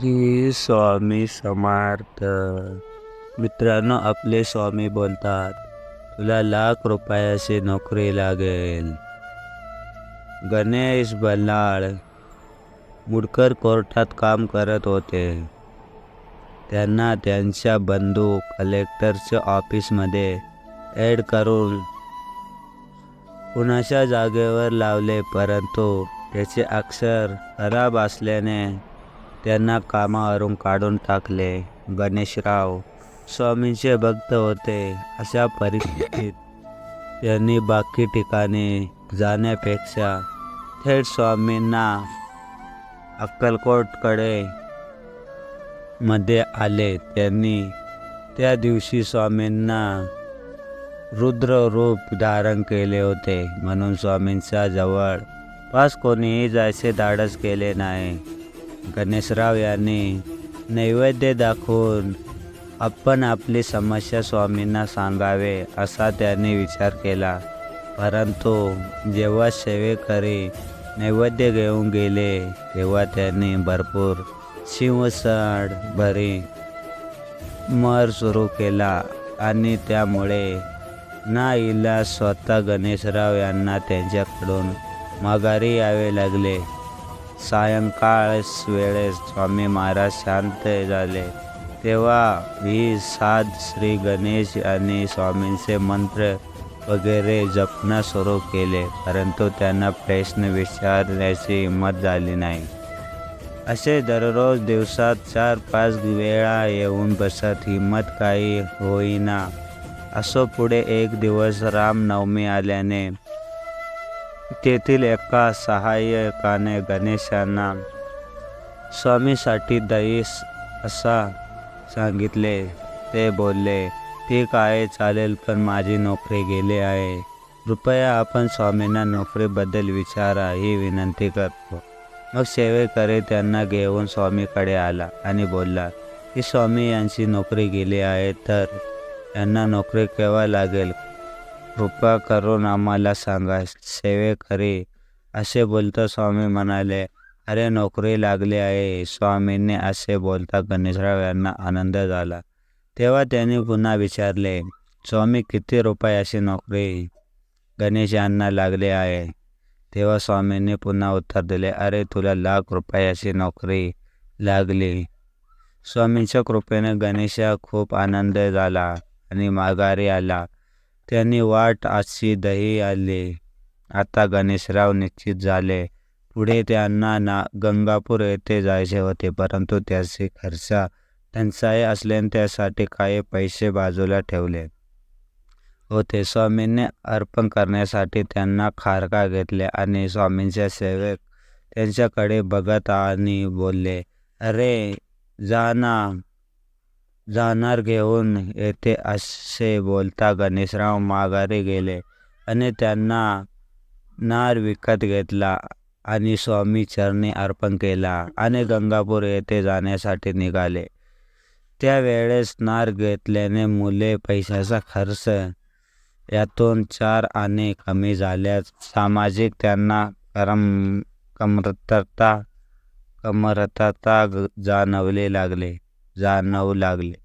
श्री स्वामी समर्थ. मित्रांनो आपले स्वामी बोलतात तुला लाख रुपयाची नोकरी लागेल. गणेश बल्लाळ मुडकर कोर्टात काम करत होते. त्यांना त्यांच्या बंधू कलेक्टरच्या ऑफिसमध्ये ॲड करून कुणाच्या जागेवर लावले परंतु त्याचे अक्षर खराब असल्याने त्यांना कामावरून काढून टाकले. गणेशराव स्वामींचे भक्त होते अशा परिस्थितीत त्यांनी बाकी ठिकाणी जाण्यापेक्षा थेट स्वामींना अक्कलकोटकडे मध्ये आले. त्यांनी त्या दिवशी स्वामींना रुद्र रूप धारण केले होते. म्हणून स्वामींच्या जवळ पास कोणीही जायचे धाडस केले नाही. गणेशराव यांनी नैवेद्य दाखवून आपण आपली समस्या स्वामींना सांगावे असा त्यांनी विचार केला. परंतु जेव्हा सेवेकरी नैवेद्य घेऊन गेले तेव्हा त्यांनी भरपूर शिवसाड भरी मर सुरू केला आणि त्यामुळे ना इला स्वतः गणेशराव यांना त्यांच्याकडून माघारी यावे लागले. सायंकाळ वेळेस स्वामी महाराज शांत झाले. तेव्हा ही साध श्री गणेश आणि स्वामींचे मंत्र वगैरे जपणं सुरू केले परंतु त्यांना प्रश्न विचारण्याची हिंमत झाली नाही. असे दररोज दिवसात चार पाच वेळा येऊन बसत हिंमत काही होईना. असो पुढे एक दिवस रामनवमी आल्याने तेथील एका सहाय्यकाने गणेशांना स्वामीसाठी दईस असा सांगितले. ते बोलले ठीक आहे चालेल पण माझी नोकरी गेली आहे. कृपया आपण स्वामींना नोकरीबद्दल विचारा ही विनंती करतो. मग सेवेकरी त्यांना घेऊन स्वामीकडे आला आणि बोलला की स्वामी यांची नोकरी गेली आहे तर यांना नोकरी केव्हा लागेल? कृपा करून आम्हाला सांगा. सेवेकरी असे बोलता स्वामी म्हणाले अरे नोकरी लागली आहे. स्वामींनी असे बोलता गणेशराव यांना आनंद झाला. तेव्हा त्यांनी पुन्हा विचारले स्वामी किती रुपयाची नोकरी गणेश यांना लागले आहे? तेव्हा स्वामींनी पुन्हा उत्तर दिले अरे तुला लाख रुपयाची नोकरी लागली. स्वामींच्या कृपेने गणेशा खूप आनंद झाला आणि माघारी आला. त्यांनी वाट आशी दही आली. आता गणेशराव निश्चित झाले. पुढे त्यांना ना गंगापूर येथे जायचे होते परंतु त्याचे खर्च टंचाई असल्याने त्यासाठी काही पैसे बाजूला ठेवले होते. स्वामींनी अर्पण करण्यासाठी त्यांना खारका घेतले आणि स्वामींच्या सेवक त्यांच्याकडे बघत आणि बोलले अरे जा ना. जाणार घेऊन येते असे बोलता गणेशराव माघारी गेले आणि त्यांना नार विकत घेतला आणि स्वामी चरणी अर्पण केला आणि गंगापूर येथे जाण्यासाठी निघाले. त्यावेळेस नार घेतल्याने मुले पैशाचा खर्च यातून चार आणि कमी झाल्यास सामाजिक त्यांना करम कमरता कमरता जाणवले लागले. जाणवू लागले.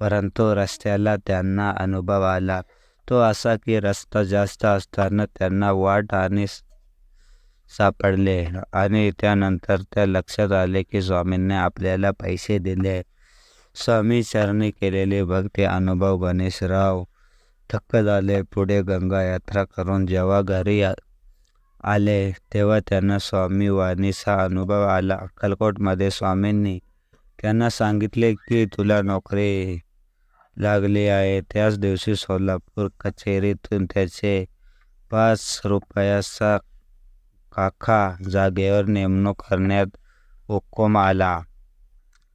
परंतु रस्त्याला त्यांना अनुभव आला. तो असा की रस्ता जास्त असताना त्यांना वाट आणि सापडले आणि त्यानंतर त्या लक्षात आले की स्वामींनी आपल्याला पैसे दिले. स्वामी चरणी केलेले भक्ती अनुभव गणेशराव थक्क झाले. पुढे गंगा यात्रा करून जेव्हा घरी आले तेव्हा त्यांना स्वामी वाणीचा अनुभव आला. अक्कलकोटमध्ये स्वामींनी त्यांना सांगितले की तुला नोकरी लागली आहे. त्याच दिवशी सोलापूर कचेरीतून त्याचे पाच रुपयाचा काखा जागेवर नेमणूक करण्यात हुकूम आला.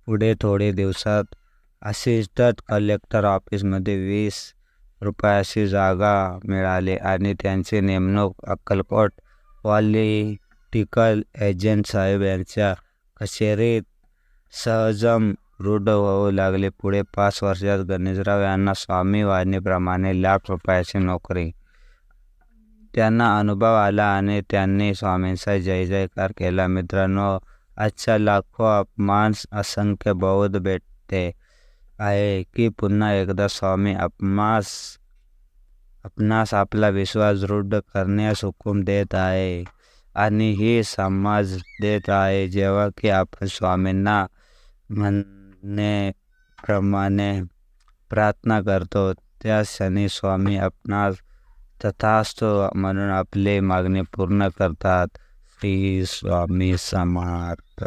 पुढे थोडे दिवसात असिस्टंट कलेक्टर ऑफिसमध्ये वीस रुपयाची जागा मिळाली आणि त्यांची नेमणूक अक्कलकोट पॉलिटिकल एजंट साहेब यांच्या कचेरीत सहजम रूढ होऊ लागले. पुढे पाच वर्षात गणेशराव यांना स्वामी वाणीप्रमाणे लाख रुपयाची नोकरी. त्यांना अनुभव आला आणि त्यांनी स्वामींचा जय जयकार केला. मित्रांनो आजच्या लाखो अपमान असंख्य बौद्ध भेटते आहे की पुन्हा एकदा स्वामी अपमास आपणास आपला विश्वास दृढ करण्यास हुकूम देत आहे आणि ही समाज देत आहे. जेव्हा की आपण स्वामींना म्हणण्याप्रमाणे प्रार्थना करतो. त्या क्षणी स्वामी आपणास तथास्तु म्हणून आपली मागणी पूर्ण करतात. श्री स्वामी समर्थ.